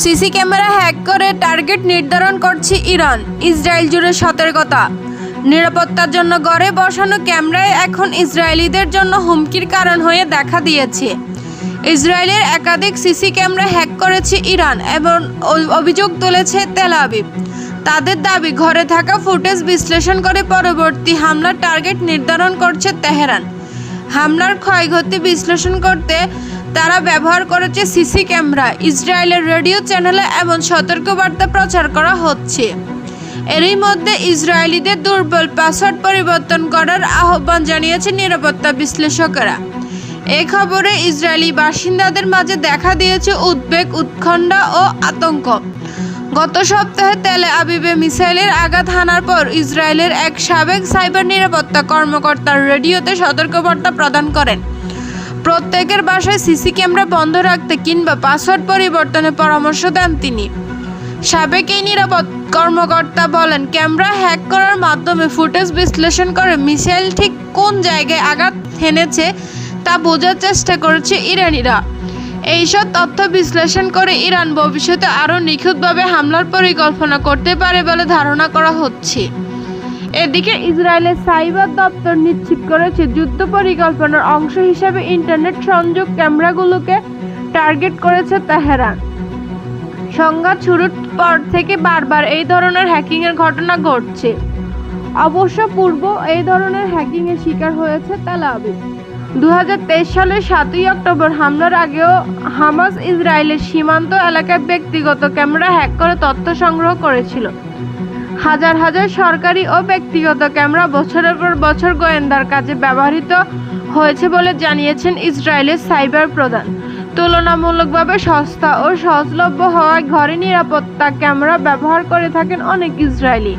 CC camera hack করে target নির্ধারণ করছে ইরান, ইসরায়েল জুড়ে সতর্কতা। নিরাপত্তার জন্য গড়ে বসানো ক্যামেরায় এখন ইসরায়েলিদের জন্য হুমকির কারণ হয়ে দেখা দিয়েছে। ইসরায়েলের একাধিক সিসি ক্যামেরা হ্যাক করেছে ইরান এবং অভিযোগ তুলেছে তেল আবিব। তাদের দাবি, ঘরে থাকা ফুটেজ বিশ্লেষণ করে পরবর্তী হামলার টার্গেট নির্ধারণ করছে তেহরান। হামলার ক্ষয়ক্ষতি বিশ্লেষণ করতে তারা ব্যবহার করেছে সিসি ক্যামেরা, ইসরায়েলের রেডিও চ্যানেলে এমন সতর্কবার্তা প্রচার করা হচ্ছে। এরই মধ্যে ইসরায়েলিদের দুর্বল পাসওয়ার্ড পরিবর্তন করার আহ্বান জানিয়েছে নিরাপত্তা বিশ্লেষকেরা। এ খবরে ইসরায়েলি বাসিন্দাদের মাঝে দেখা দিয়েছে উদ্বেগ উৎকণ্ঠা ও আতঙ্ক। গত সপ্তাহে তেলে আবিবে মিসাইলের আঘাত হানার পর ইসরায়েলের এক সাবেক সাইবার নিরাপত্তা কর্মকর্তার রেডিওতে সতর্কবার্তা প্রদান করেন। প্রত্যেকের বাসায় সিসি ক্যামেরা বন্ধ রাখতে কিংবা পাসওয়ার্ড পরিবর্তনের পরামর্শ দেন তিনি। সাবেক এই নিরাপদ কর্মকর্তা বলেন, ক্যামেরা হ্যাক করার মাধ্যমে ফুটেজ বিশ্লেষণ করে মিসাইল ঠিক কোন জায়গায় আঘাত হেনেছে তা বোঝার চেষ্টা করেছে ইরানিরা। এইসব তথ্য বিশ্লেষণ করে ইরান ভবিষ্যতে আরও নিখুঁতভাবে হামলার পরিকল্পনা করতে পারে বলে ধারণা করা হচ্ছে। এদিকে ইসরায়েলের সাইবার দপ্তর নিশ্চিত করেছে, যুদ্ধ পরিকল্পনার অংশ হিসেবে ইন্টারনেট সংযোগ ক্যামেরাগুলোকে টার্গেট করেছে তেহরান। সংঘাত শুরুর পর থেকে বারবার এই ধরনের হ্যাকিংয়ের ঘটনা ঘটছে। অবশ্য পূর্ব এই ধরনের হ্যাকিংয়ের শিকার হয়েছে তেল আবিব। দু সালের সাতই অক্টোবর হামলার আগেও হামাস ইসরায়েলের সীমান্ত এলাকায় ব্যক্তিগত ক্যামেরা হ্যাক করে তথ্য সংগ্রহ করেছিল। হাজার হাজার সরকারি ও ব্যক্তিগত ক্যামেরা বছরের পর বছর গোয়েন্দার কাজে ব্যবহৃত হয়েছে বলে জানিয়েছেন ইসরায়েলের সাইবার প্রধান। তুলনামূলকভাবে সস্তা ও সহজলভ্য হওয়ায় ঘরে নিরাপত্তা ক্যামেরা ব্যবহার করে থাকেন অনেক ইসরায়েলি।